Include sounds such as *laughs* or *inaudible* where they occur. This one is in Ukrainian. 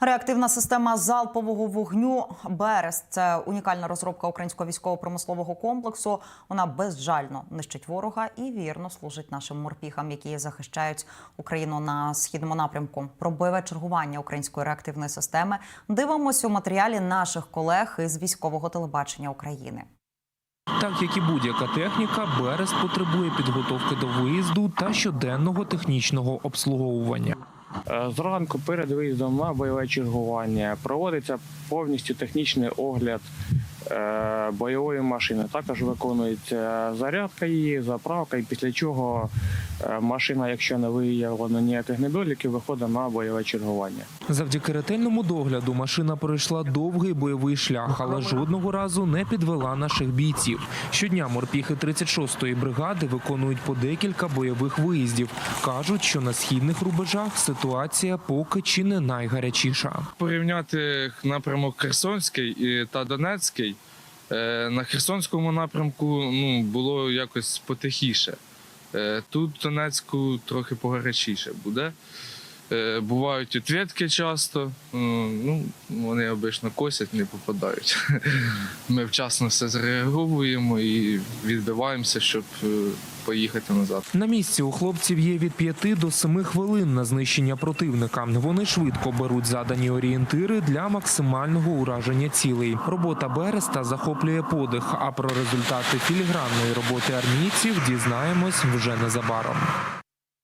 Реактивна система залпового вогню Берест це унікальна розробка українського військово-промислового комплексу. Вона безжально нищить ворога і вірно служить нашим морпіхам, які захищають Україну на східному напрямку. Про бойове чергування української реактивної системи дивимося у матеріалі наших колег із військового телебачення України. Так як і будь-яка техніка, Берест потребує підготовки до виїзду та щоденного технічного обслуговування. Е, Зранку перед виїздом на бойове чергування проводиться повністю технічний огляд е, бойової машини. Також виконується зарядка її, заправка, і після чого е, машина, якщо не виявлено ніяких недоліків, виходить на бойове чергування. Завдяки ретельному догляду машина пройшла довгий бойовий шлях, але жодного разу не підвела наших бійців. Щодня морпіхи 36-ї бригади виконують по декілька бойових виїздів. кажуть, що на східних рубежах ситуація поки чи не найгарячіша. порівняти напрямок Херсонський та Донецький, е, на Херсонському напрямку ну, було якось потихіше. Е, Тут в Донецьку трохи погарячіше буде. Е, Бувають відвідки часто, е, ну, вони обично косять, не попадають. *laughs* Ми вчасно все зреагуємо і відбиваємося, щоб е, поїхати назад. На місці у хлопців є від 5 до 7 хвилин на знищення противника. Вони швидко беруть задані орієнтири для максимального ураження цілей. Робота Береста захоплює подих. А про результати філігранної роботи армійців дізнаємось вже незабаром.